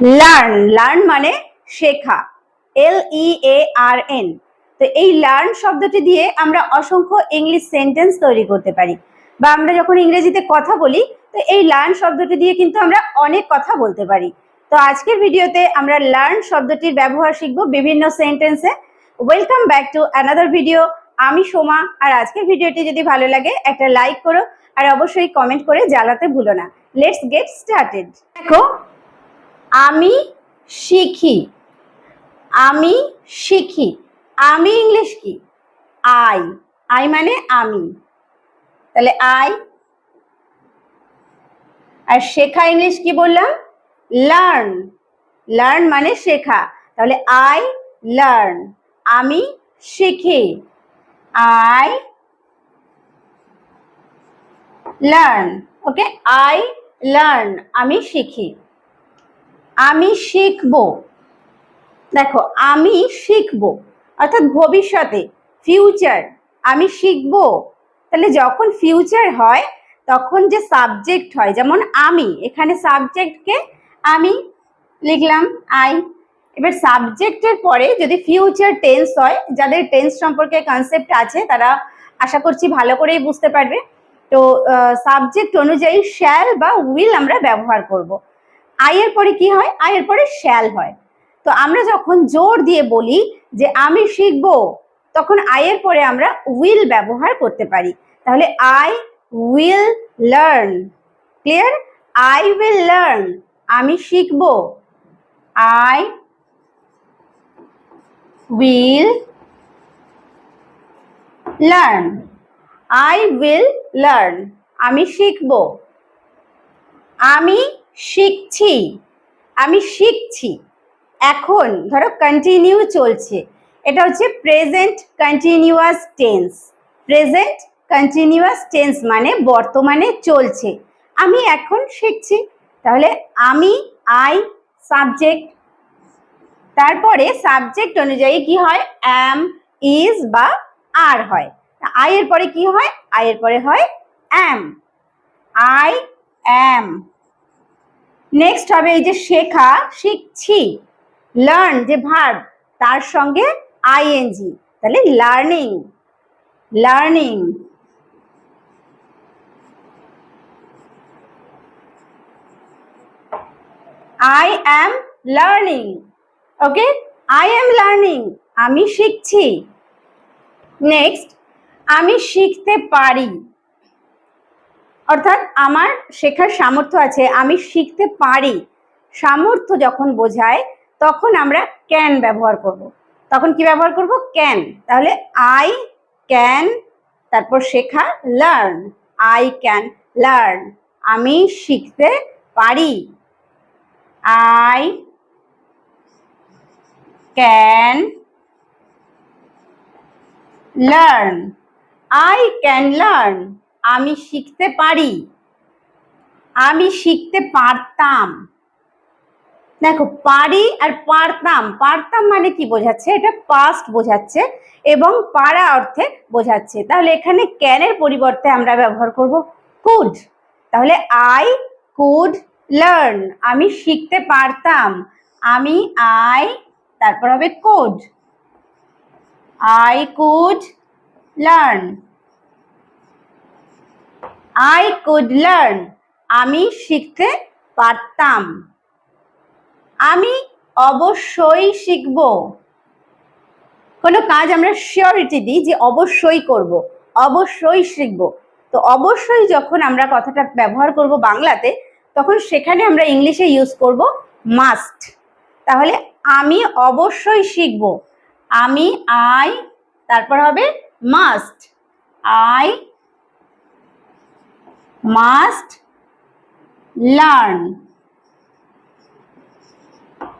Learn learn মানে শেখা এল ই এ আর N তো এই লার্ন শব্দটি দিয়ে আমরা অসংখ্য ইংলিশ সেন্টেন্স তৈরি করতে পারি। বা আমরা যখন ইংরেজিতে কথা বলি, তো এই লার্ন শব্দটি দিয়ে কিন্তু আমরা অনেক কথা বলতে পারি। তো আজকের ভিডিওতে আমরা লার্ন শব্দটির ব্যবহার শিখব বিভিন্ন সেন্টেন্সে welcome back to another video আমি সোমা, আর আজকের ভিডিওটি যদি ভালো লাগে, একটা লাইক করো, আর অবশ্যই কমেন্ট করে জ্বালাতে ভুলো না। লেটস গেট স্টার্টেড দেখো আমি শিখি। আমি শিখি। আমি ইংলিশ কি? আই। আই মানে আমি। তাহলে আই। আর শেখা ইংলিশ কি বললাম? লার্ন। লার্ন মানে শেখা। তাহলে আই লার্ন। আমি শিখি। I learn. Okay? I learn. আমি শিখি। আমি শিখব। দেখো, আমি শিখব। অর্থাৎ ভবিষ্যতে ফিউচার আমি শিখব। তাহলে যখন ফিউচার হয়, তখন যে সাবজেক্ট হয়, যেমন আমি, এখানে সাবজেক্টকে আমি লিখলাম আই এবার সাবজেক্টের পরে যদি ফিউচার টেন্স হয়, যাদের টেন্স সম্পর্কে কনসেপ্ট আছে, তারা আশা করছি ভালো করেই বুঝতে পারবে। তো সাবজেক্ট অনুযায়ী শ্যাল বা উইল আমরা ব্যবহার করব। আয়ের পরে কি হয়? আয়ের পরে শ্যাল হয়। তো আমরা যখন জোর দিয়ে বলি যে আমি শিখব, তখন আয়ের পরে আমরা উইল ব্যবহার করতে পারি। তাহলে I will learn. Clear? I will learn. আমি শিখব। I will learn. I will learn. আমি শিখব। আমি শিখছি। আমি শিখছি। এখন ধরো কন্টিনিউ চলছে। এটা হচ্ছে present continuous tense present continuous tense মানে বর্তমানে চলছে। আমি এখন শিখছি। তাহলে আমি আই সাবজেক্ট তারপরে সাবজেক্ট অনুযায়ী কি হয়? অ্যাম ইজ বা আর হয়। আই এর পরে কি হয়? আই এর পরে হয় অ্যাম আই অ্যাম নেক্সট হবে এই যে শেখা, শিখছি লার্ন যে ভার্ব তার সঙ্গে আইএনজি তাহলে learning learning I am learning okay I am learning আমি শিখছি। নেক্সট আমি শিখতে পারি। অর্থাৎ আমার শেখার সামর্থ্য আছে, আমি শিখতে পারি। সামর্থ্য যখন বোঝায়, তখন আমরা ক্যান ব্যবহার করব। তখন কি ব্যবহার করব? ক্যান তাহলে আই ক্যান তারপর শেখা লার্ন আই ক্যান লার্ন আমি শিখতে পারি। I can learn I can learn আমি শিখতে পারি। আমি শিখতে পারতাম। দেখো, পারি আর পারতাম। পারতাম মানে কি বোঝাচ্ছে? এটা পাস্ট বোঝাচ্ছে এবং পারা অর্থে বোঝাচ্ছে। তাহলে এখানে ক্যানের পরিবর্তে আমরা ব্যবহার করব কুড তাহলে আই কুড লার্ন আমি শিখতে পারতাম। আমি আই তারপর হবে could I could learn I could learn আমি শিখতে পারতাম। আমি অবশ্যই শিখব। কোনো কাজ আমরা শিওরিটি দিই যে অবশ্যই করব, অবশ্যই শিখব। তো অবশ্যই যখন আমরা কথাটা ব্যবহার করব বাংলাতে, তখন সেখানে আমরা ইংলিশে ইউজ করব মাস্ট তাহলে আমি অবশ্যই শিখব। আমি আই তারপর হবে must I must learn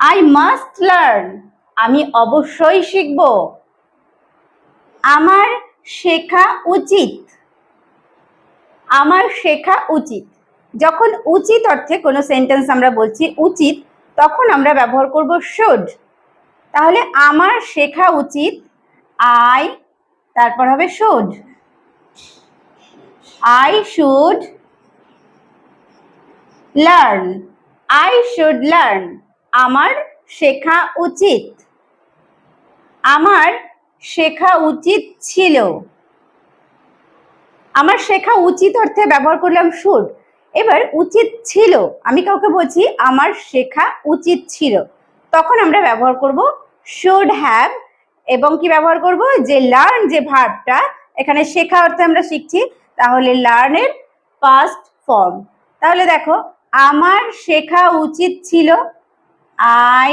I must learn আমি অবশ্যই শিখব। আমার শেখা উচিত। আমার শেখা উচিত। যখন উচিত অর্থে কোনো সেন্টেন্স আমরা বলছি উচিত, তখন আমরা ব্যবহার করব শুড তাহলে আমার শেখা উচিত আই তারপর হবে should I should learn I should learn আমার শেখা উচিত। আমার শেখা উচিত ছিল। আমার শেখা উচিত অর্থে ব্যবহার করলাম শুড এবার উচিত ছিল। আমি কাউকে বলছি, আমার শেখা উচিত ছিল। তখন আমরা ব্যবহার করব শুড হ্যাভ এবং কি ব্যবহার করব? যে লার্ন যে ভার্বটা এখানে শেখা অর্থে আমরা শিখছি। তাহলে লার্নের পাস্ট ফর্ম তাহলে দেখো, আমার শেখা উচিত ছিল আই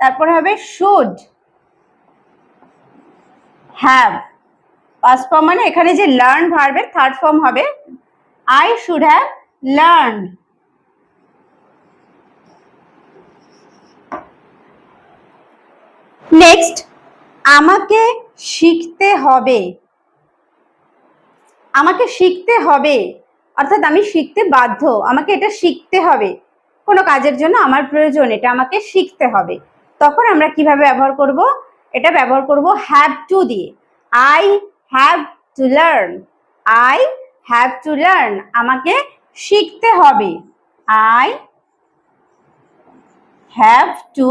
তারপর হবে শুড হ্যাভ পাস্ট ফর্ম মানে এখানে যে লার্ন ভার্বের থার্ড ফর্ম হবে I should have learn next আমাকে শিখতে হবে। আমাকে শিখতে হবে। অর্থাৎ আমি শিখতে বাধ্য, আমাকে এটা শিখতে হবে। কোনো কাজের জন্য আমার প্রয়োজন, এটা আমাকে শিখতে হবে। তখন আমরা কীভাবে ব্যবহার করব? এটা ব্যবহার করব হ্যাভ টু দিয়ে। I have to learn I have to learn আমাকে শিখতে হবে। I have to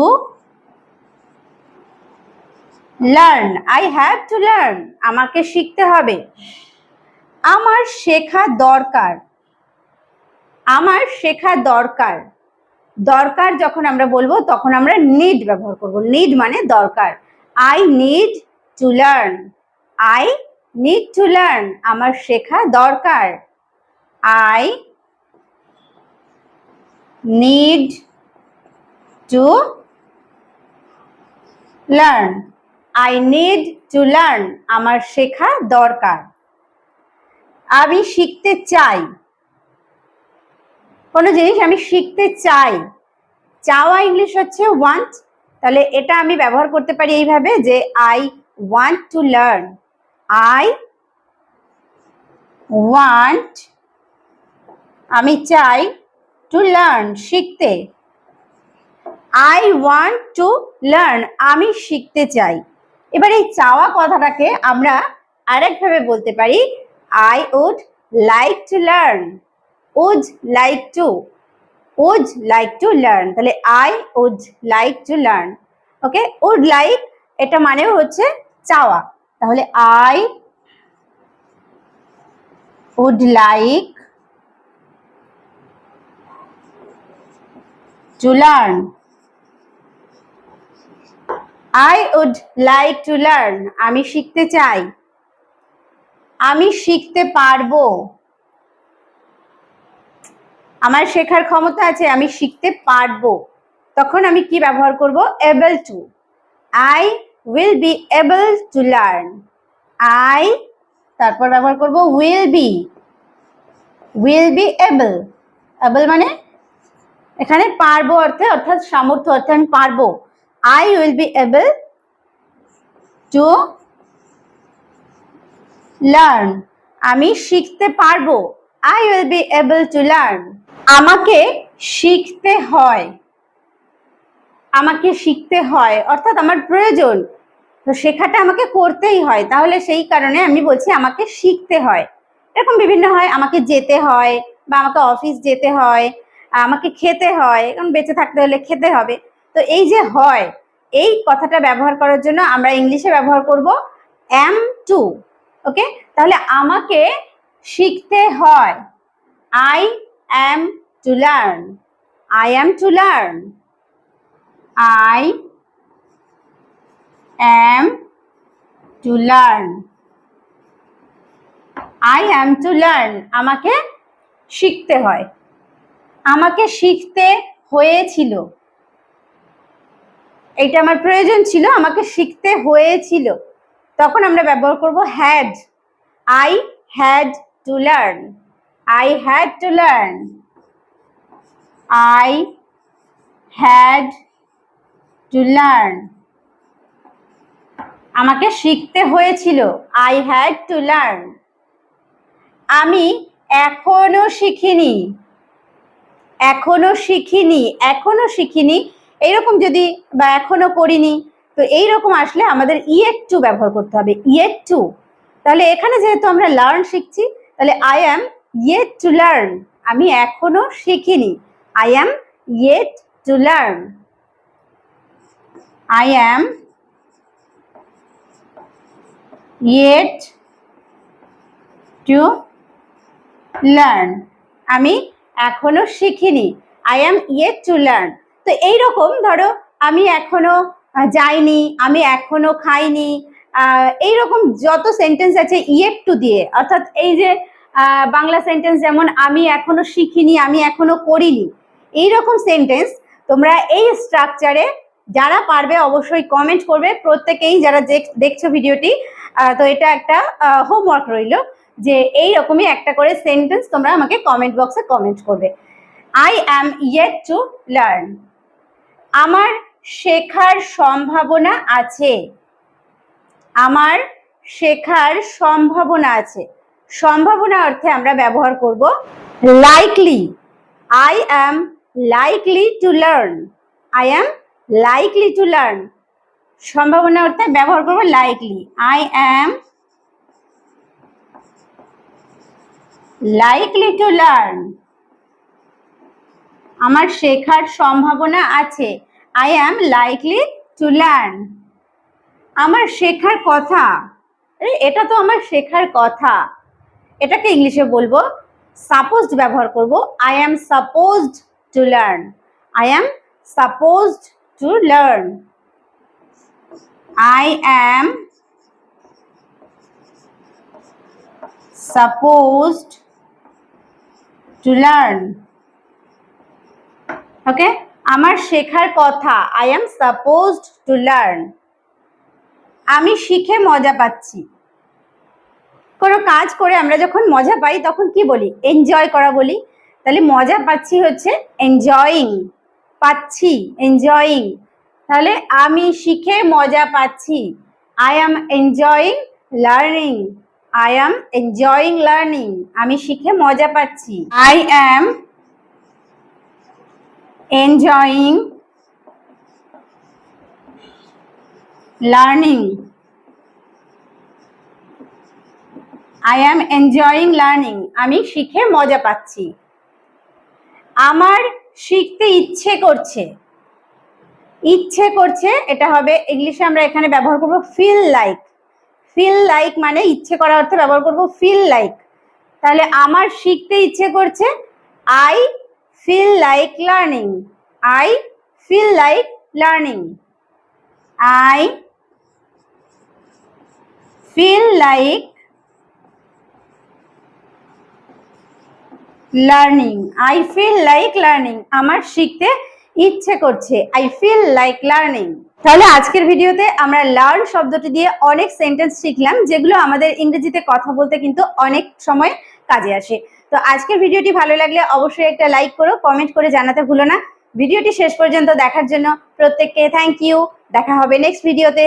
learn I have to learn আমাকে শিখতে হবে। আমার শেখা দরকার। আমার শেখা দরকার। দরকার যখন আমরা বলব, তখন আমরা নিড ব্যবহার করব। নিড মানে দরকার। I need to learn I need to learn আমার শেখা দরকার। I need to learn I need to learn আমার শেখা দরকার। আমি শিখতে চাই। কোনো জিনিস আমি শিখতে চাই। চাওয়া ইংলিশ হচ্ছে ওয়ান্ট তাহলে এটা আমি ব্যবহার করতে পারি এইভাবে যে I want to learn I want আমি চাই টু লার্ন শিখতে। আই ওয়ান্ট টু লার্ন আমি শিখতে চাই। এবার এই চাওয়া কথাটাকে আমরা আরেকভাবে বলতে পারি। I would like to learn would like to would like to learn তাহলে I would like to learn okay would like এটা মানেও হচ্ছে চাওয়া। তাহলে I would like to learn I would like to learn আমি শিখতে চাই। আমি শিখতে পারব। আমার শেখার ক্ষমতা আছে, আমি শিখতে পারব। তখন আমি কি ব্যবহার করব? Able to I will be able to learn I তারপর ব্যবহার করব will be will be able able মানে এখানে পারব অর্থে, অর্থাৎ সামর্থ্য অর্থে আমি পারব। I will be able to learn আমি শিখতে পারব। I will be able to learn আমাকে শিখতে হয়। আমাকে শিখতে হয়। অর্থাৎ আমার প্রয়োজন। তো শেখাটা আমাকে করতেই হয়। তাহলে সেই কারণে আমি বলছি আমাকে শিখতে হয়। এরকম বিভিন্ন হয়। আমাকে যেতে হয় বা আমাকে অফিস যেতে হয়, আমাকে খেতে হয়। কারণ বেঁচে থাকতে হলে খেতে হবে। তো এই যে হয়, এই কথাটা ব্যবহার করার জন্য আমরা ইংলিশে ব্যবহার করব অ্যাম টু ওকে? তাহলে আমাকে শিখতে হয়। I am to learn I am to learn I am to learn I am to learn আমাকে শিখতে হয়। আমাকে শিখতে হয়েছিল। এটা আমার প্রয়োজন ছিল। আমাকে শিখতে হয়েছিল। তখন আমরা ব্যবহার করব had I had to learn I had to learn I had to learn আমাকে শিখতে হয়েছিল। আই হ্যাড টু লার্ন আমি এখনও শিখিনি। এখনও শিখিনি। এখনও শিখিনি। এরকম যদি বা এখনও করিনি তো এইরকম আসলে আমাদের ইয়েট টু ব্যবহার করতে হবে ইয়েট টু তাহলে এখানে যেহেতু আমরা লার্ন শিখছি, তাহলে I am yet to learn আমি এখনও শিখিনি। I am yet to learn I am yet to learn আমি এখনও শিখিনি। I am yet to learn তো এইরকম ধরো আমি এখনও যাইনি, আমি এখনও খাইনি। এইরকম যত সেন্টেন্স আছে ইয়েট টু দিয়ে, অর্থাৎ এই যে বাংলা সেন্টেন্স যেমন আমি এখনও শিখিনি, আমি এখনও করিনি, এইরকম সেন্টেন্স তোমরা এই স্ট্রাকচারে যারা পারবে অবশ্যই কমেন্ট করবে। প্রত্যেকেই যারা দেখ- দেখছ ভিডিওটি তো এটা একটা হোমওয়ার্ক রইল যে এই রকমই একটা করে সেন্টেন্স তোমরা আমাকে কমেন্ট বক্সে কমেন্ট করবে। I am yet to learn আমার শেখার সম্ভাবনা আছে। আমার শেখার সম্ভাবনা আছে। সম্ভাবনা অর্থে আমরা ব্যবহার করব likely I am likely to learn I am likely to learn সম্ভাবনা অর্থে ব্যবহার করব likely I am likely to learn আমার শেখার সম্ভাবনা আছে। I am likely to learn আমার শেখার কথা। আরে, এটা তো আমার শেখার কথা। এটাকে ইংলিশে বলব সাপোজড ব্যবহার করব। I am supposed to learn I am supposed to learn I am supposed to learn okay আমার শেখার কথা I am supposed to learn আমি শিখে মজা পাচ্ছি। কোনো কাজ করে আমরা যখন মজা পাই, তখন কি বলি? এনজয় করা বলি। তাহলে মজা পাচ্ছি হচ্ছে এনজয়িং পাচ্ছি এনজয়িং তাহলে আমি শিখে মজা পাচ্ছি। I am enjoying learning I am enjoying learning আমি শিখে মজা পাচ্ছি। I am enjoying learning I am enjoying learning আমি শিখে মজা পাচ্ছি। আমার শিখতে ইচ্ছে করছে। ইচ্ছে করছে, এটা হবে ইংলিশে আমরা এখানে ব্যবহার করব ফিল লাইক ফিল লাইক মানে ইচ্ছে করা অর্থে ব্যবহার করব ফিল লাইক তাহলে আমার শিখতে ইচ্ছে করছে I feel like learning I feel like learning I feel like learning I feel like learning আমার শিখতে ইচ্ছে করছে। আই ফিল লাইক লার্নিং তাহলে আজকের ভিডিওতে আমরা লার্ন শব্দটি দিয়ে অনেক সেন্টেন্স শিখলাম, যেগুলো আমাদের ইংরেজিতে কথা বলতে কিন্তু অনেক সময় কাজে আসে। তো আজকের ভিডিওটি ভালো লাগলে অবশ্যই একটা লাইক করো কমেন্ট করে জানাতে ভুলো না। ভিডিওটি শেষ পর্যন্ত দেখার জন্য প্রত্যেককে থ্যাংক ইউ দেখা হবে নেক্সট ভিডিওতে